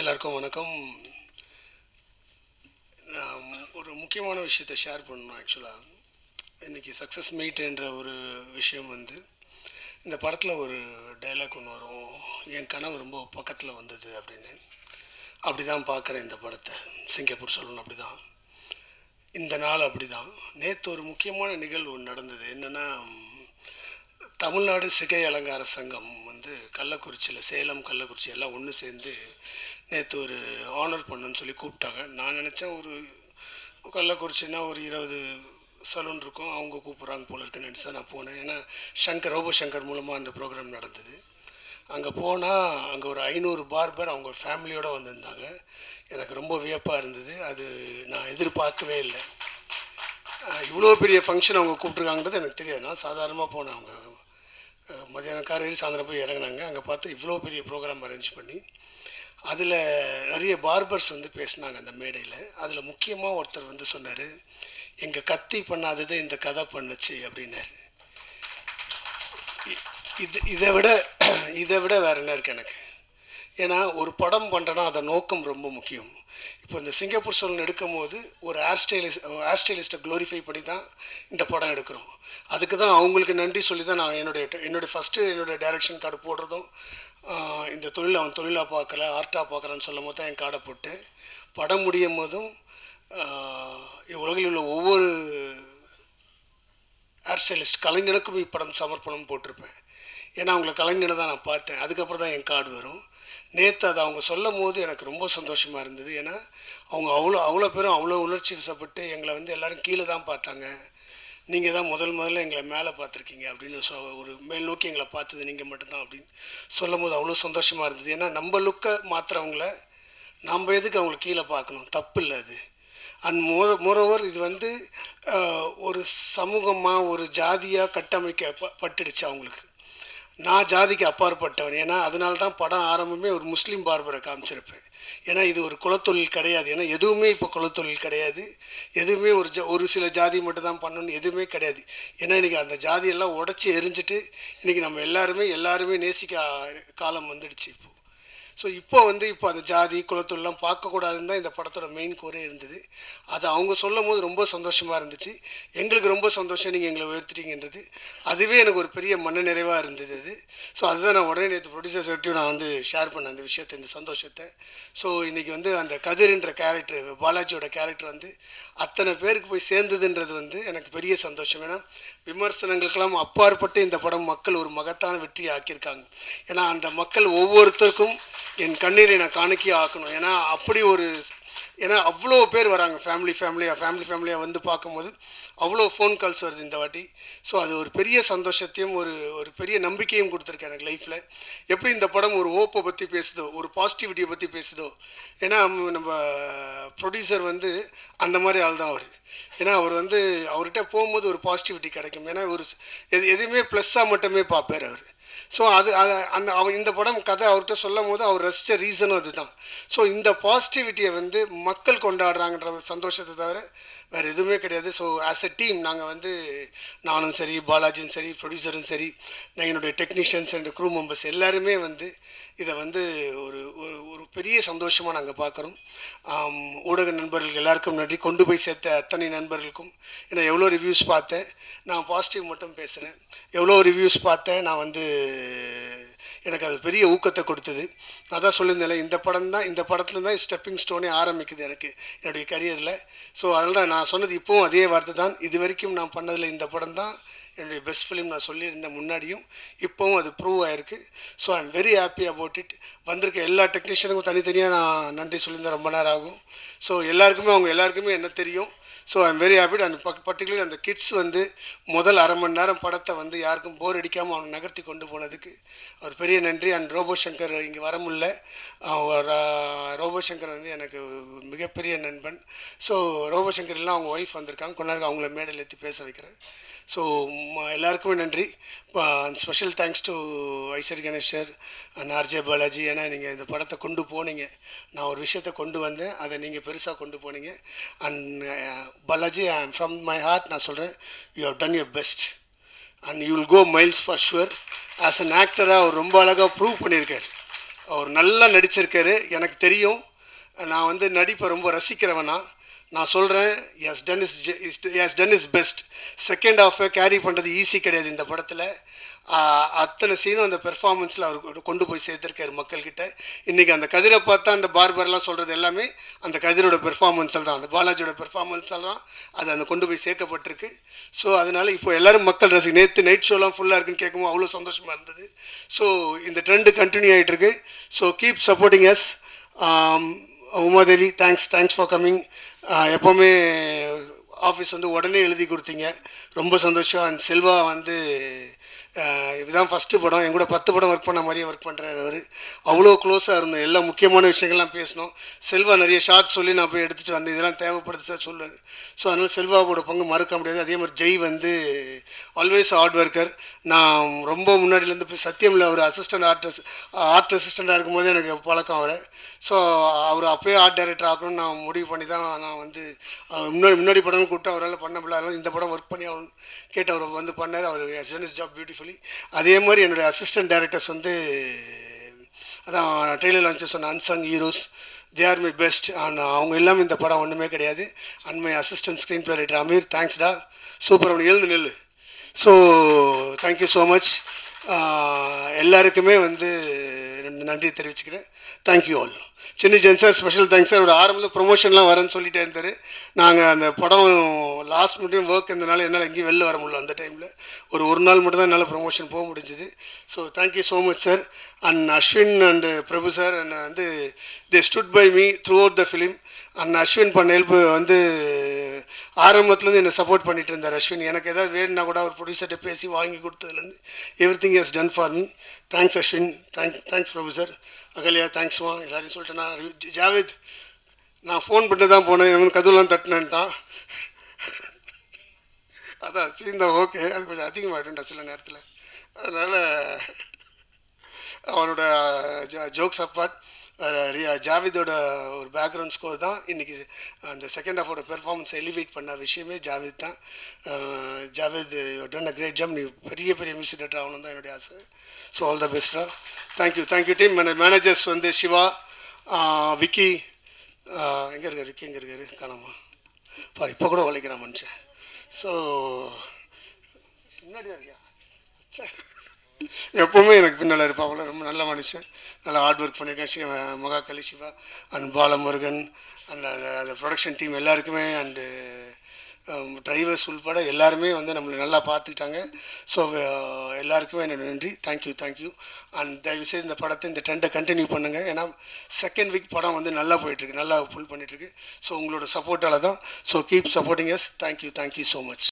எல்லாருக்கும் வணக்கம். நான் ஒரு முக்கியமான விஷயத்தை ஷேர் பண்ணணும் ஆக்சுவலாக இன்றைக்கி சக்ஸஸ் மீட்ன்ற ஒரு விஷயம் வந்து இந்த படத்தில் ஒரு டைலாக் ஒன்று வரும். என் கனவு ரொம்ப பக்கத்தில் வந்தது அப்படின்னு. அப்படி தான் பார்க்குறேன் இந்த படத்தை. சிங்கப்பூர் சொல்லணும் அப்படி தான் இந்த நாள் அப்படி தான் நேற்று ஒரு முக்கியமான நிகழ்வு ஒன்று நடந்தது. என்னென்னா தமிழ்நாடு சிகை அலங்கார சங்கம் வந்து கள்ளக்குறிச்சியில் சேலம் கள்ளக்குறிச்சி எல்லாம் ஒன்று சேர்ந்து நேற்று ஒரு ஆனர் பண்ணுன்னு சொல்லி கூப்பிட்டாங்க. நான் நினச்சேன் ஒரு கள்ளக்குறிச்சின்னா ஒரு இருபது சலூன் இருக்கும். அவங்க கூப்பிட்றாங்க போல இருக்குன்னு நினச்சி தான் நான் போனேன். ஏன்னா சங்கர் ரோபோ சங்கர் மூலமாக அந்த ப்ரோக்ராம் நடந்தது. அங்கே போனால் அங்கே ஒரு ஐநூறு பார்பர் அவங்க ஃபேமிலியோடு வந்திருந்தாங்க. எனக்கு ரொம்ப வியப்பாக இருந்தது. அது நான் எதிர்பார்க்கவே இல்லை. இவ்வளோ பெரிய ஃபங்க்ஷன் அவங்க கூப்பிட்ருக்காங்கன்றது எனக்கு தெரியாது. நான் சாதாரணமாக போனேன். அவங்க மதியானம் மத்தியானம் காரையில் சாயந்தரம் போய் இறங்குனாங்க. அங்கே பார்த்து இவ்வளோ பெரிய ப்ரோக்ராம் அரேஞ்ச் பண்ணி அதில் நிறைய பார்பர்ஸ் வந்து பேசினாங்க அந்த மேடையில். அதில் முக்கியமாக ஒருத்தர் வந்து சொன்னார் எங்கள் கத்தி பண்ணாதது இந்த கதை பண்ணுச்சு அப்படின்னாரு. இது இதை விட இதை விட வேற என்ன இருக்குது எனக்கு? ஏன்னா ஒரு படம் பண்ணுறேன்னா அதை நோக்கம் ரொம்ப முக்கியம். இப்போ இந்த சிங்கப்பூர் சோழன் எடுக்கும் போது ஒரு ஹேர் ஸ்டைலிஸ்ட் ஹேர் ஸ்டைலிஸ்ட்டை க்ளோரிஃபை பண்ணி தான் இந்த படம் எடுக்கிறோம். அதுக்கு தான் அவங்களுக்கு நன்றி சொல்லி தான் நான் என்னுடைய என்னுடைய ஃபஸ்ட்டு என்னுடைய டைரக்ஷன் கார்டு போடுறதும் இந்த தொழில் அவன் தொழிலாக பார்க்கல ஆர்ட்டாக பார்க்குறான்னு சொல்லும் போது தான் என் கார்டை போட்டேன். படம் முடியும் போதும் உலகில் உள்ள ஒவ்வொரு ஹேர் ஸ்டைலிஸ்ட் கலைஞனுக்கும் இப்படம் சமர்ப்பணம் போட்டிருப்பேன். ஏன்னா அவங்கள கலைஞனை தான் நான் பார்த்தேன். அதுக்கப்புறம் தான் என் கார்டு வரும். நேற்று அதை அவங்க சொல்லும் போது எனக்கு ரொம்ப சந்தோஷமாக இருந்தது. ஏன்னா அவங்க அவ்வளோ அவ்வளோ பேரும் அவ்வளோ உணர்ச்சி வசப்பட்டு எங்களை வந்து எல்லோரும் கீழே தான் பார்த்தாங்க. நீங்கள் தான் முதல் முதல்ல எங்களை மேலே பார்த்துருக்கீங்க அப்படின்னு சொ ஒரு மேல் நோக்கி எங்களை பார்த்தது நீங்கள் மட்டும்தான் அப்படின்னு சொல்லும் போது அவ்வளோ சந்தோஷமாக இருந்தது. ஏன்னா நம்ம லுக்கை மாற்றுறவங்கள நம்ம எதுக்கு அவங்களை கீழே பார்க்கணும்? தப்பு இல்லை அது. அண்ட் மோர மோரோவர் இது வந்து ஒரு சமூகமாக ஒரு ஜாதியாக கட்டமைக்க ப- பட்டுடுச்சு அவங்களுக்கு. நான் ஜாதிக்கு அப்பாற்பட்டவன். ஏன்னா அதனால தான் படம் ஆரம்பமே ஒரு முஸ்லீம் பார்பரை காமிச்சிருப்பேன். ஏன்னா இது ஒரு குலத்தொழில் கிடையாது. ஏன்னா எதுவுமே இப்போ குலத்தொழில் கிடையாது. எதுவுமே ஒரு ஜ ஒரு சில ஜாதி மட்டும் தான் பண்ணணும்னு எதுவுமே கிடையாது. ஏன்னா இன்றைக்கி அந்த ஜாதியெல்லாம் உடச்சி எரிஞ்சிட்டு இன்றைக்கி நம்ம எல்லாருமே எல்லாருமே நேசிக்க காலம் வந்துடுச்சு இப்போது ஸோ இப்போ வந்து இப்போ அந்த ஜாதி குலத்தொழிலாம் பார்க்கக்கூடாதுன்னு தான் இந்த படத்தோட மெயின் கோரே இருந்தது. அது அவங்க சொல்லும் போது ரொம்ப சந்தோஷமாக இருந்துச்சு. எங்களுக்கு ரொம்ப சந்தோஷம் நீங்கள் எங்களை உயர்த்திட்டீங்கன்றது. அதுவே எனக்கு ஒரு பெரிய மன நிறைவாக இருந்தது அது. ஸோ அதுதான் நான் உடனே நேற்று ப்ரொடியூசர் சொல்லிட்டு நான் வந்து ஷேர் பண்ணேன் அந்த விஷயத்தை இந்த சந்தோஷத்தை. ஸோ இன்றைக்கி வந்து அந்த கதிர்ன்ற கேரக்டர் பாலாஜியோட கேரக்டர் வந்து அத்தனை பேருக்கு போய் சேர்ந்ததுன்றது வந்து எனக்கு பெரிய சந்தோஷம். ஏன்னா விமர்சனங்களுக்கெல்லாம் அப்பாற்பட்டு இந்த படம் மக்கள் ஒரு மகத்தான வெற்றியை ஆக்கியிருக்காங்க. ஏன்னா அந்த மக்கள் ஒவ்வொருத்தருக்கும் என் கண்ணீரை நான் காணிக்கை ஆக்கணும். ஏன்னா அப்படி ஒரு ஏன்னா அவ்வளோ பேர் வராங்க. ஃபேமிலி ஃபேமிலியாக ஃபேமிலி ஃபேமிலியாக வந்து பார்க்கும்போது அவ்வளோ ஃபோன் கால்ஸ் வருது இந்த வாட்டி. ஸோ அது ஒரு பெரிய சந்தோஷத்தையும் ஒரு ஒரு பெரிய நம்பிக்கையும் கொடுத்துருக்கு எனக்கு லைஃப்பில் எப்படி இந்த படம் ஒரு ஓப்பை பற்றி பேசுதோ ஒரு பாசிட்டிவிட்டியை பற்றி பேசுதோ ஏன்னா நம்ம ப்ரொடியூசர் வந்து அந்த மாதிரி ஆள் தான் அவர். ஏன்னா அவர் வந்து அவர்கிட்ட போகும்போது ஒரு பாசிட்டிவிட்டி கிடைக்கும். ஏன்னா ஒரு எது எதுவுமே ப்ளஸ்ஸாக மட்டுமே பார்ப்பார் அவர். ஸோ அது அந்த அவ இந்த படம் கதை அவர்கிட்ட சொல்லும் போது அவர் ரசித்த ரீசனும் அதுதான். ஸோ இந்த பாசிட்டிவிட்டியை வந்து மக்கள் கொண்டாடுறாங்கன்ற ஒரு சந்தோஷத்தை தவிர வேறு எதுவுமே கிடையாது. ஸோ ஆஸ் எ டீம் நாங்கள் வந்து நானும் சரி பாலாஜியும் சரி ப்ரொடியூசரும் சரி நான் என்னுடைய டெக்னீஷியன்ஸ் அண்ட் க்ரூ மெம்பர்ஸ் எல்லாருமே வந்து இதை வந்து ஒரு ஒரு ஒரு பெரிய சந்தோஷமாக நாங்கள் பார்க்குறோம் ஊடக நண்பர்கள் எல்லாருக்கும் நன்றி. கொண்டு போய் சேர்த்த அத்தனை நண்பர்களுக்கும். ஏன்னா எவ்வளோ ரிவ்யூஸ் பார்த்தேன். நான் பாசிட்டிவ் மட்டும் பேசுகிறேன் எவ்வளோ ரிவ்யூஸ் பார்த்தேன். நான் வந்து எனக்கு அது பெரிய ஊக்கத்தை கொடுத்தது. நான் தான் சொல்லியிருந்தேன் இந்த படம் தான் இந்த படத்துல தான் ஸ்டெப்பிங் ஸ்டோனே ஆரம்பிக்குது எனக்கு என்னுடைய கரியரில் ஸோ அதனால் தான் நான் சொன்னது இப்போவும் அதே வார்த்தை தான் இது வரைக்கும் நான் பண்ணதில் இந்த படம் தான் என்னுடைய பெஸ்ட் ஃபிலிம் நான் சொல்லியிருந்தேன் முன்னாடியும் இப்போவும் அது ப்ரூவ் ஆயிருக்கு. So I am very happy about it வந்திருக்க எல்லா டெக்னீஷியனுக்கும் தனித்தனியாக நான் நன்றி சொல்லியிருந்தேன் ரொம்ப நேரம் ஆகும். ஸோ எல்லாருக்குமே அவங்க எல்லாருக்குமே என்ன தெரியும்? So I am very happy and particular அந்த கிட்ஸ் வந்து முதல் அரை மணி நேரம் படத்தை வந்து யாருக்கும் போர் அடிக்காமல் அவனை நகர்த்தி கொண்டு போனதுக்கு ஒரு பெரிய நன்றி. அண்ட் ரோபோ சங்கர் இங்கே வர முடியல. ரோபோ சங்கர் வந்து எனக்கு மிகப்பெரிய நண்பன். ஸோ ரோபோ சங்கர் எல்லாம் அவங்க ஒய்ஃப் வந்திருக்காங்க. கொஞ்ச நேரம் அவங்கள மேடையில் ஏற்றி பேச வைக்கிறேன். ஸோ எல்லாருக்குமே நன்றி. Special thanks to Ishwar Ganesh and RJ Balaji. ஏன்னா நீங்கள் இந்த படத்தை கொண்டு போனீங்க. நான் ஒரு விஷயத்தை கொண்டு வந்தேன். அதை நீங்கள் பெருசாக கொண்டு போனீங்க. And uh, Balaji I from my heart நான் சொல்கிறேன் you have done your best and you will go miles for sure as an ஆக்டராக அவர் ரொம்ப அழகாக ப்ரூவ் பண்ணியிருக்கார். அவர் நல்லா நடிச்சிருக்காரு. எனக்கு தெரியும். நான் வந்து நடிப்பை ரொம்ப ரசிக்கிறவனா. நான் சொல்கிறேன் has done his has done his best second ஹாஃபை carry பண்ணுறது ஈஸி கிடையாது இந்த படத்தில். அத்தனை சீனும் அந்த பெர்ஃபார்மன்ஸில் அவர் கொண்டு- கொண்டு போய் சேர்த்துருக்காரு மக்கள்கிட்ட. இன்றைக்கி அந்த கதிரை பார்த்தா அந்த பார்பர்லாம் சொல்கிறது எல்லாமே அந்த கதிரோட பெர்ஃபார்மன்ஸில் தான் அந்த பாலாஜியோட பெர்ஃபார்மன்ஸால் தான் அது அந்த கொண்டு போய் சேர்க்கப்பட்டிருக்கு. ஸோ அதனால் இப்போ எல்லாரும் மக்கள் ரசி நேற்று நைட் ஷோலாம் ஃபுல்லாக இருக்குன்னு கேட்கும்போது அவ்வளோ சந்தோஷமாக இருந்தது. ஸோ இந்த ட்ரெண்டு கண்டினியூ ஆகிட்டுருக்கு so keep supporting us Umadevi thanks thanks for coming எப்போவுமே ஆஃபீஸ் வந்து உடனே எழுதி கொடுத்தீங்க. ரொம்ப சந்தோஷம். அண்ட் செல்வா வந்து இதுதான் ஃபஸ்ட்டு படம். என் கூட பத்து படம் ஒர்க் பண்ண மாதிரியே ஒர்க் பண்ணுறாரு அவர். அவ்வளோ க்ளோஸாக இருந்தோம். எல்லா முக்கியமான விஷயங்கள்லாம் பேசினோம். செல்வா நிறைய ஷார்ட்ஸ் சொல்லி நான் போய் எடுத்துகிட்டு வந்தேன். இதெல்லாம் தேவைப்படுது சார் சொல்லுவார் ஸோ அதனால் செல்வாவோட பங்கு மறக்க முடியாது. அதே மாதிரி ஜெய் வந்து ஆல்வேஸ் ஹார்ட் ஒர்க்கர் நான் ரொம்ப முன்னாடிலேருந்து போய் சத்தியமில் அவர் அசிஸ்டன்ட் ஆர்டிஸ்ட் ஆர்ட் அசிஸ்டண்ட்டாக இருக்கும்போது எனக்கு பழக்கம் அவரை. ஸோ அவர் அப்போயே ஆர்ட் டைரக்டர் ஆகணும்னு நான் முடிவு பண்ணி தான் நான் வந்து முன்னாடி முன்னாடி படம் கூப்பிட்டு அவரால் பண்ண முடியல. இந்த படம் ஒர்க் பண்ணி அவன் கேட்டு அவர் வந்து பண்ணார். அவர் ஜாப் பியூட்டிஃபுல் சொல்லி அதே மாதிரி என்னுடைய அசிஸ்டன்ட் டேரக்டர்ஸ் வந்து அதான் ட்ரெய்லர் லான்ச்சு சொன்ன unsung heroes they are my best and அவங்க இல்லாமல் இந்த படம் ஒன்றுமே கிடையாது. And my assistant screen play writer Ameer தேங்க்ஸ்டா super அவனு எழுந்து நெல் ஸோ தேங்க்யூ ஸோ மச் எல்லாருக்குமே வந்து நன்றி தெரிவிச்சுக்கிறேன். தேங்க்யூ ஆல் சின்ன ஜென் சார் ஸ்பெஷல் தேங்க்ஸ் சார். ஒரு ஆரம்பத்தில் ப்ரொமோஷன்லாம் வரேன்னு சொல்லிட்டே இருந்தார். நாங்கள் அந்த படம் லாஸ்ட் மினிட் ஒர்க் இருந்தனால என்னால் எங்கேயும் வெளில வர முடியல அந்த டைமில் ஒரு ஒரு நாள் மட்டும் தான் என்னால் ப்ரொமோஷன் போக முடிஞ்சுது. So thank you so much sir and Ashwin and Prabhu sir and வந்து they stood by me throughout the film and Ashwin பண்ண ஹெல்ப் வந்து ஆரம்பத்துலேருந்து என்னை சப்போர்ட் பண்ணிட்டு இருந்தார் அஸ்வின் எனக்கு ஏதாவது வேணும்னா கூட அவர் ப்ரொடியூசர்கிட்ட பேசி வாங்கி கொடுத்ததுலேருந்து everything is done for me thanks Ashwin thank thanks Prabhu sir Ahalya தேங்க்ஸ்மா எல்லாரையும் சொல்லிட்டேன் நான் ஜாவேத் நான் ஃபோன் பண்ணிட்டு தான் போனேன். இவன் கதவுலாம் தட்டினேன்ட்டான். அதான் சீன் தான் ஓகே அது கொஞ்சம் அதிகமாகிட்டா சில நேரத்தில். அதனால் அவனோட ஜோக்ஸ் அப்பார்ட் ஜாவிதோட ஒரு பேக்ரவுண்ட் ஸ்கோர் தான். இன்றைக்கி அந்த செகண்ட் ஹாஃபோட பெர்ஃபார்மன்ஸ் எலிவேட் பண்ண விஷயமே ஜாவித் தான். Javid done a great jam நீ பெரிய பெரிய மியூசிக் டேரக்டர் ஆகணும் தான் என்னுடைய ஆசை. So all the பெஸ்ட்ரா thank you thank you team managers வந்து சிவா விக்கி எங்கே இருக்கார்? விக்கி எங்கே இருக்காரு? காணாமா. பாரு இப்போ கூட உழைக்கிறான் மனுஷன். ஸோ முன்னாடி தான் இருக்கியா? ச்சே. எப்போவுமே எனக்கு பின்னால் இருப்பான் அவ்வளோ ரொம்ப நல்ல மனுஷன். நல்லா ஹார்ட் ஒர்க் பண்ணியிருக்கேன். சிவ மகாகலி சிவா அண்ட் பாலமுருகன் அண்ட் அந்த ப்ரொடக்ஷன் டீம் எல்லாருக்குமே அண்டு டிரைவர்ஸ் உள்பட எல்லாருமே வந்து நம்மளை நல்லா பார்த்துக்கிட்டாங்க. ஸோ எல்லாருக்குமே என்னோட நன்றி. தேங்க்யூ தேங்க்யூ அண்ட் தயவுசெய்து இந்த படத்தை இந்த ட்ரெண்டை கண்டினியூ பண்ணுங்கள் ஏன்னா செகண்ட் வீக் படம் வந்து நல்லா போயிட்டுருக்கு. நல்லா ஃபுல் பண்ணிகிட்ருக்கு ஸோ உங்களோட சப்போர்ட்டால் தான். So keep supporting us thank you thank you so much